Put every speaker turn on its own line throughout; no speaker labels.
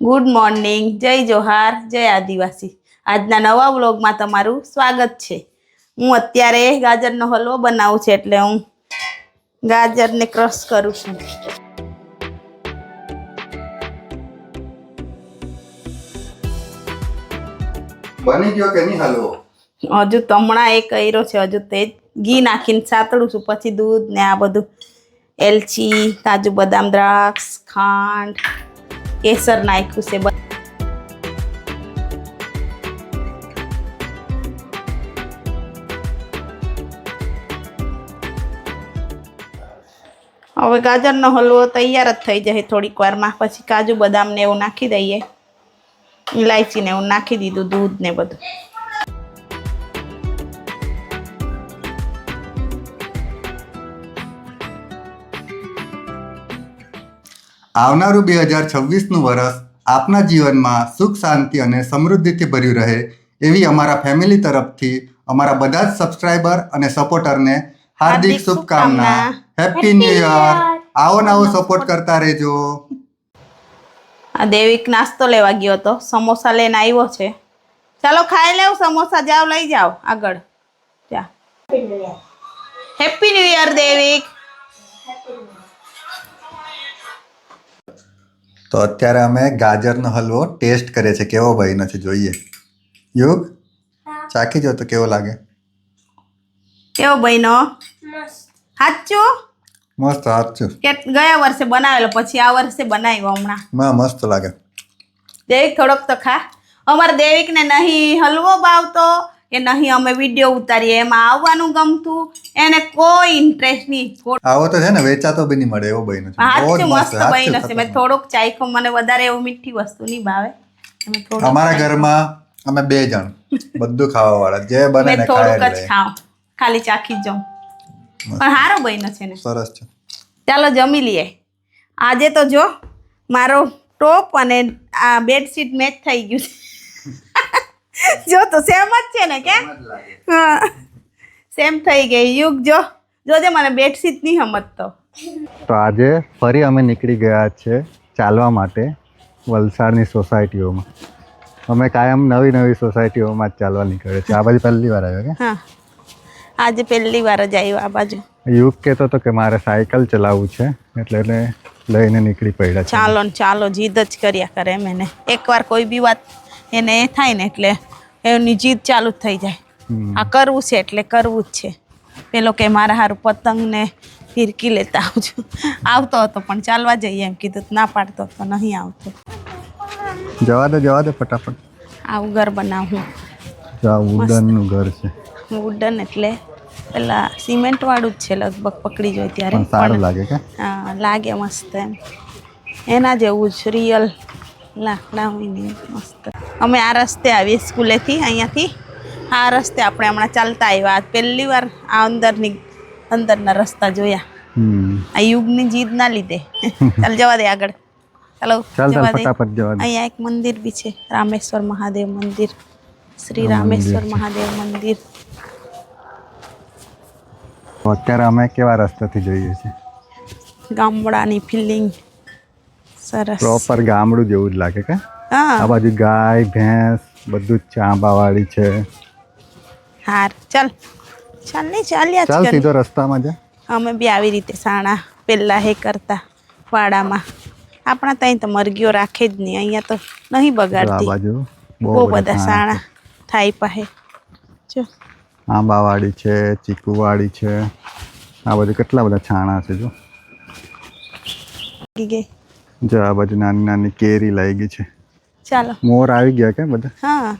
Good morning જય જોહાર. જય આદિવાસી. આજના નવા વ્લોગમાં તમારું સ્વાગત છે. હું અત્યારે ગાજરનો હલવો બનાવું છું એટલે હું ગાજરને ક્રશ કરું છું.
બની ગયો કે નહીં હલવો?
હજુ તો હમણાં એ કર્યો છે. હજુ તે ઘી નાખીને સાતળું છું. પછી દૂધ ને આ બધું એલચી કાજુ બદામ દ્રાક્ષ ખાંડ કેસર નાખ્યું છે હવે ગાજરનો હલવો તૈયાર જ થઈ જાય થોડીક વારમાં. પછી કાજુ બદામ ને એવું નાખી દઈએ. ઇલાયચીને એવું નાખી દીધું દૂધ ને બધું.
આવનારું બે હજાર છવ્વીસનું વર્ષ આપના જીવનમાં સુખ શાંતિ અને સમૃદ્ધિથી ભર્યું રહે એવી અમારા ફેમિલી તરફથી અમારા બધા જ સબસ્ક્રાઈબર અને સપોર્ટરને હાર્દિક
હાર્દિક
શુભકામના. હેપી ન્યુ યર આવો નવો સપોર્ટ કરતા રહેજો.
આ દેવિક નાસ્તો લેવા ગયો હતો સમોસા લઈને આવ્યો છે. ચાલો ખાઈ લેવ સમોસા. જાવ લઈ જાઓ. આગળ. જા. Happy new year Devik.
તો અત્યારે અમે ગાજરનો હલવો ટેસ્ટ કરીએ છીએ. કેવો બન્યો છે જોઈએ? યુગ? ચાખી જો તો કેવો લાગે?
કેવો ભાઈનો સાચો
મસ્ત સાચું
કે ગયા વર્ષે બનાવેલો પછી આ વર્ષે બનાવ્યો હમણાં.
માં મસ્ત લાગે.
દેવિક થોડોક તો ખા. અમારે દેવિકને નહીં હલવો ભાવતો. કે નહીં અમે વીડિયો ઉતારીએ એમાં આવવાનું ગમતું એને કોઈ ઇન્ટરેસ્ટ નહીં.
આવો તો છે ને વેચાતો બી નહીં મળે એવો બન્યો છે
મસ્ત
સાચું,
હશે છે મેં થોડોક ચાખ્યો મને વધારે એવું મીઠી વસ્તુ નહીં ભાવે.
અમારા ઘરમાં અમે બે જણ બધું ખાવા વાળા જે બને ને
થોડુંક જ ખાવ ખાલી ચાખી જ જાઉં. પણ સારો બન્યો છે ને.
સરસ છે.
ચાલો જમી લઈએ. આજે તો જો મારો ટોપ અને આ બેડશીટ મેચ થઈ ગયું છે. જો તો સેમ જ છે ને કે? હા. સેમ થઈ ગઈ. યુગ જો. જોજે મને બેડશીટ નહીં સમજતો.
તો આજે ફરી અમે નીકળી ગયા છે ચાલવા માટે વલસાડની સોસાયટીઓમાં. અમે કાયમ નવી નવી સોસાયટીઓમાં જ ચાલવા નીકળે છે આ બાજુ પહેલી વાર આવ્યો
હા. આજે પહેલી વાર જ આવ્યો આ બાજુ.
યુગ કહેતો હતો કે મારે સાયકલ ચલાવવું છે એટલે એને લઈને નીકળી પડ્યા
ચાલો ને ચાલો જીદ જ કર્યા કરે એમ એને. એકવાર કોઈ બી વાત એને એ થાય ને એટલે એની જીદ ચાલુ જ થઈ જાય. આ કરવું છે એટલે કરવું જ છે. પેલો કે મારા હારું પતંગ ને ફિરકી લેતા આવજો આવતો હતો પણ ચાલવા જઈએ એમ કીધું ના પાડતો હતો નહીં આવતો.
જવા દે જવા દે ફટાફટ.
આવું ઘર બનાવું.
વુડનનું ઘર છે.
વુડન એટલે પેલા સિમેન્ટ વાળું જ છે લગભગ પકડી જોઈ ત્યારે.
સારું લાગે કે?
હા લાગે મસ્ત એમ. એના જેવું જ રિયલ મસ્ત. અમે આ રસ્તે આવીએ સ્કૂલેથી અહીંયાથી. આ રસ્તે આપણે હમણાં ચાલતા આવ્યા. પહેલી વાર આ અંદરની અંદરના રસ્તા જોયા. આ યુગની જીદ ના લીધે. ચાલ જવા દે આગળ. ચાલો જવા દે. અહીંયા એક મંદિર બી છે રામેશ્વર મહાદેવ મંદિર. શ્રી રામેશ્વર મહાદેવ મંદિર.
અત્યારે અમે કેવા રસ્તાથી જોઈએ છે
ગામડાની ફિલિંગ. સરસ.
પ્રોપર ગામડું જેવું જ લાગે કે? આ બાજુ ગાય ભેંસ બધું જ આંબાવાડી છે.
હાર ચાલ. ચાલ ને ચાલ્યા
ચાલ સીધો રસ્તામાં જા.
અમે બી આવી રીતે સાણા પેલા હે કરતા વાડામાં. આપણા ત્યાં તો મરગીઓ રાખે જ નહીં અહીંયા તો નહીં બગાડતી.
બાજુ
બહુ બધા સાણા થાય પાસે જો.
આંબાવાડી છે ચીકુવાડી છે. આ બાજુ કેટલા બધા છાણા છે જો.
ગઈ.
જો આ બાજુ નાની નાની કેરી લાગી છે.
ચાલો.
મોર આવી ગયા કે બધા?
હા.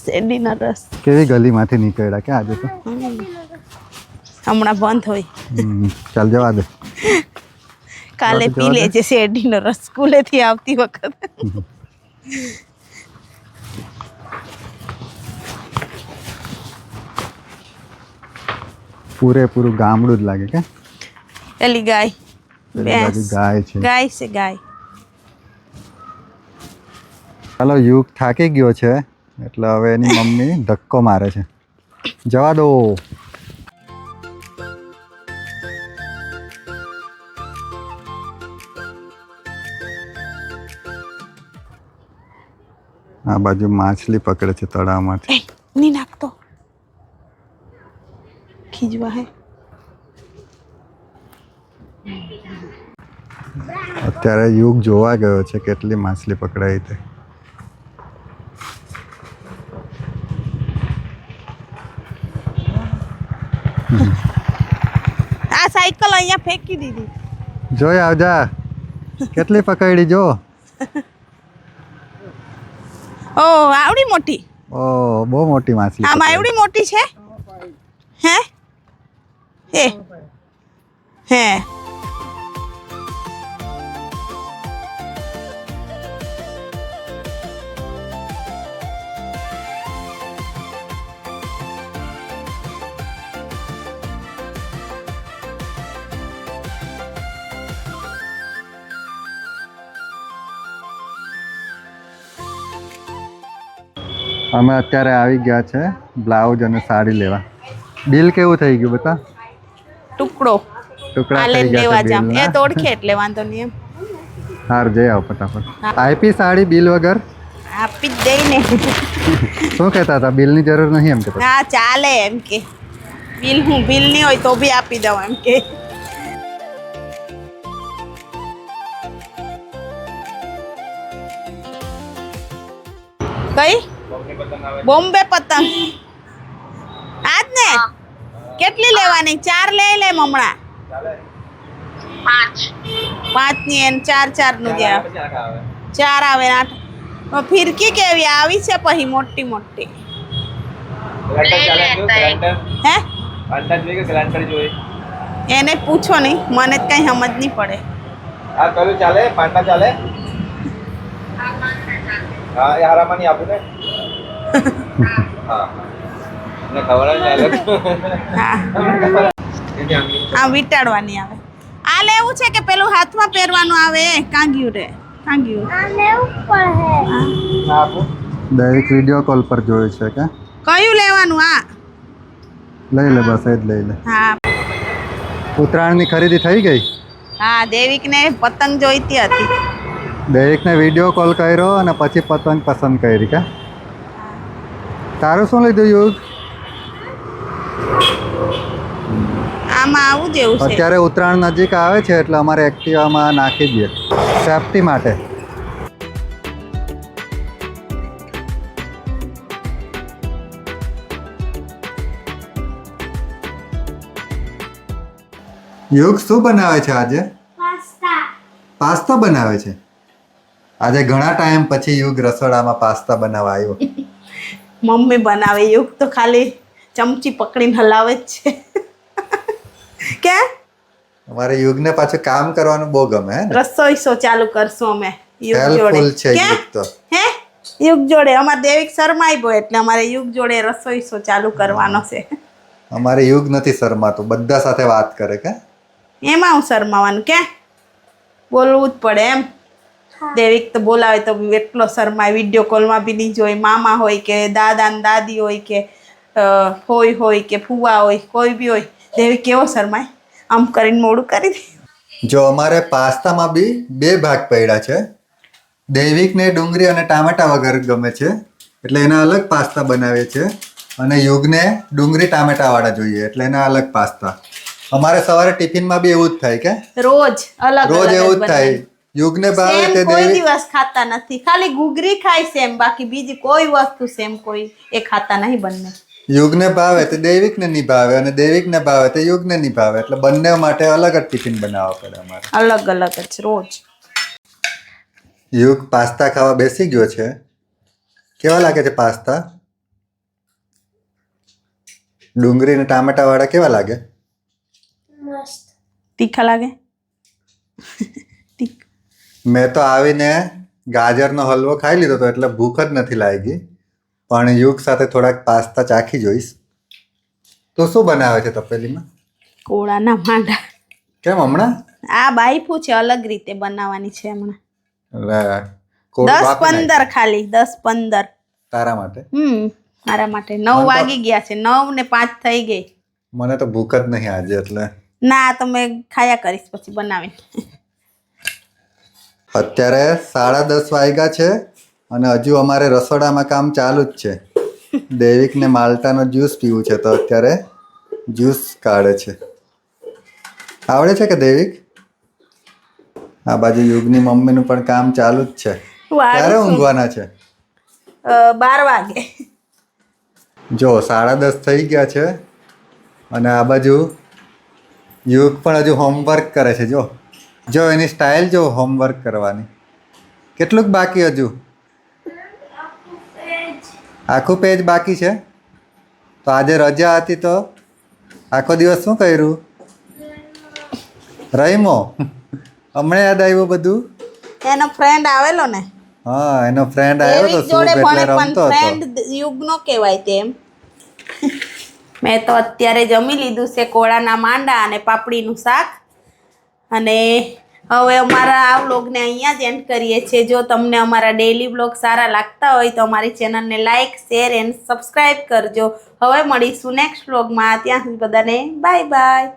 શેરડીના રસ.
કેવી ગલીમાંથી નીકળ્યા કે આજે તો?
હમણાં બંધ હોય.
ચાલ જવા દે.
કાલે પી. લેજે શેરડીનો રસ. સ્કૂલેથી આવતી વખત.
પૂરેપૂરું ગામડું જ લાગે કે?
એલી ગાય.
ગાય છે.
ગાય છે ગાય.
ચાલો યુગ થાકી ગયો છે એટલે હવે એની મમ્મી ધક્કો મારે છે. જવા દો. આ બાજુ માછલી પકડે છે તળાવમાંથી.
નહીં નાખતો. ખીજવા હે.
અત્યારે યુગ જોવા ગયો છે કેટલી માછલી પકડાઈ તે.
આ સાયકલ અહીંયા ફેંકી દીધી.
જોઈ આવજા. કેટલી પકડી જો.
ઓ આવડી મોટી.
ઓ બહુ મોટી માછલી
આમાં. એવડી મોટી છે? હે? હે? હે.
અમે અત્યારે આવી ગયા છે બ્લાઉઝ અને સાડી લેવા. બિલ કેવું થઈ ગયું બતા?
ટુકડો.
ટુકડા થઈ
લેવા
ગયા
જામ એ તો ઓળખે એટલે વાંધો નહીં એમ.
હાર જઈ આવ ફટાફટ. આઈપી સાડી બિલ વગર?
આપી જ દઈ ને.
શું કહેતા હતા? બિલની જરૂર નહીં એમ કે
હા ચાલે એમ કે. બિલ હું બિલ નહીં હોય તો બી આપી દઉં એમ કે. કઈ? બોમ્બે પતંગ. આજ ને કેટલી લેવાની? ચાર લઈ લે હમણાં પાંચ. ની એન ચાર ચારનું ત્યાં ચાર આવે આઠ. ફિરકી કેવી? આવી છે પછી મોટી મોટી. હે? એને પૂછો નહીં. મને જ કઈ સમજ નહીં પડે.
આ કયું ચાલે. પાંચના ચાલે? હા એ હારામાં નહીં આપું ને. હા. ને ખબર ચાલે
હા આ વીટાડવાની આવે. આ લેવું છે કે પેલું હાથમાં પહેરવાનું આવે? એ રે. કાંગ્યું.
દરેક વીડિયો કોલ પર જોયું છે કે?
કયું લેવાનું? આ?
લઈ લે બસ એ જ લઈ લે.
હા.
ઉત્તરાયણની ખરીદી થઈ ગઈ?
હા દેવિકને પતંગ જોઈતી હતી.
દરેકને વીડિયો કોલ કર્યો અને પછી પતંગ પસંદ કરી કે? તારું શું લીધું યુગ?
આમાં આવું જેવું છે.
અત્યારે ઉત્તરાયણ નજીક આવે છે એટલે અમારે એક્ટિવામાં નાખી દઈએ. સેફટી માટે. યુગ શું બનાવે છે આજે? પાસ્તા. બનાવે છે? આજે ઘણા ટાઈમ પછી યુગ રસોડામાં પાસ્તા બનાવવા આવ્યો
મમ્મી બનાવે યુગ તો ખાલી ચમચી પકડીને હલાવે જ છે. કે?
અમારે યુગને પાછું કામ કરવાનું બહુ ગમે
રસોઈ શો ચાલુ કરશું અમે યુગ જોડે.
છે યુગ તો.
હે? યુગ જોડે. અમારે દેવિક શરમાઈ ગયો એટલે અમારે યુગ જોડે રસોઈ શો ચાલુ કરવાનો છે.
અમારે યુગ નથી શરમાતો બધા સાથે વાત કરે કે?
એમાં હું શરમાવાનું કે? બોલવું જ પડે એમ. દેવિક તો બોલાવે તો એટલો શરમાય વીડિયો કોલમાં બી નહીં જોઈ મામા હોય કે દાદા ને દાદી હોય કે હોય હોય કે ફુવા હોય કોઈ બી હોય. દેવિક કેવો શરમાય? આમ કરીને મોડું કરી દે.
જો અમારે પાસ્તામાં બી બે ભાગ પડ્યા છે. દૈવિકને ડુંગળી અને ટામેટા વગર ગમે છે. એટલે એના અલગ પાસ્તા બનાવીએ છે. અને યુગને ડુંગળી ટામેટા વાળા જોઈએ એટલે એના અલગ પાસ્તા. અમારે સવારે ટિફિનમાં બી એવું જ થાય કે?
રોજ અલગ
રોજ એવું જ થાય. યુગને ભાવે તે
કોઈ
દૈવિક
દિવસ ખાતા નથી. ખાલી ઘૂઘરી ખાય સેમ બાકી બીજી કોઈ વસ્તુ સેમ કોઈ એ ખાતા નહીં બંને.
યુગને ભાવે તે દૈવિકને નહીં ભાવે અને દૈવિકને ભાવે તે યુગને નહીં ભાવે એટલે બંને માટે અલગ જ ટિફિન બનાવવા પડે અમારે.
અલગ અલગ જ રોજ.
યુગ પાસ્તા ખાવા બેસી ગયો છે. કેવા લાગે છે પાસ્તા? ડુંગળી અને ટામેટા વાળા કેવા લાગે?
તીખા લાગે? તીખ.
મેં તો આવીને ગાજરનો હલવો ખાઈ લીધો હતો એટલે ભૂખ જ નથી લાગી. પણ યુગ સાથે થોડાક પાસ્તા ચાખી જોઈશ. તો શું બનાવે છે તપેલીમાં?
કોળાના માંડા.
કેમ હમણાં?
આ બાઈફું છે અલગ રીતે બનાવવાની છે હમણાં. દસ પંદર ખાલી દસ પંદર.
તારા માટે?
હમ મારા માટે. નવ વાગી ગયા છે નવ ને પાંચ થઈ ગઈ.
મને તો ભૂખ જ નહીં આજે એટલે.
ના તો મેં ખાયા કરીશ પછી બનાવી
અત્યારે સાડા દસ વાગ્યા છે અને હજુ અમારે રસોડામાં કામ ચાલુ જ છે. દૈવિકને માલ્ટાનો જ્યુસ પીવું છે તો અત્યારે જ્યુસ કાઢે છે. આવડે છે કે દૈવિક? આ બાજુ યુગની મમ્મીનું પણ કામ ચાલુ જ છે. ક્યારે ઊંઘવાના છે?
બાર વાગે.
જો સાડા દસ થઈ ગયા છે અને આ બાજુ યુગ પણ હજુ હોમવર્ક કરે છે જો. જો એની સ્ટાઇલ જો હોમવર્ક કરવાની. કેટલુંક બાકી હજુ? આખું પેજ બાકી છે? તો આજે રજા હતી તો આખો દિવસ શું કર્યું? રહીમો હમણાં યાદ આવ્યું બધું?
એનો ફ્રેન્ડ આવેલો ને.
હા એનો ફ્રેન્ડ આવ્યો તો શું એટલે રમતો હતો.
ફ્રેન્ડ યુગનો કહેવાય તેમ મેં તો અત્યારે જમી લીધું છે કોળાના માંડા અને પાપડીનું શાક. અને હવે અમારા આ વ્લોગને અહીંયા જ એન્ડ કરીએ છીએ. જો તમને અમારા ડેઈલી વ્લોગ સારા લાગતા હોય તો અમારી ચેનલને લાઇક શેર એન્ડ સબસ્ક્રાઈબ કરજો. હવે મળીશું નેક્સ્ટ વ્લોગમાં. ત્યાં સુધી બધાને બાય બાય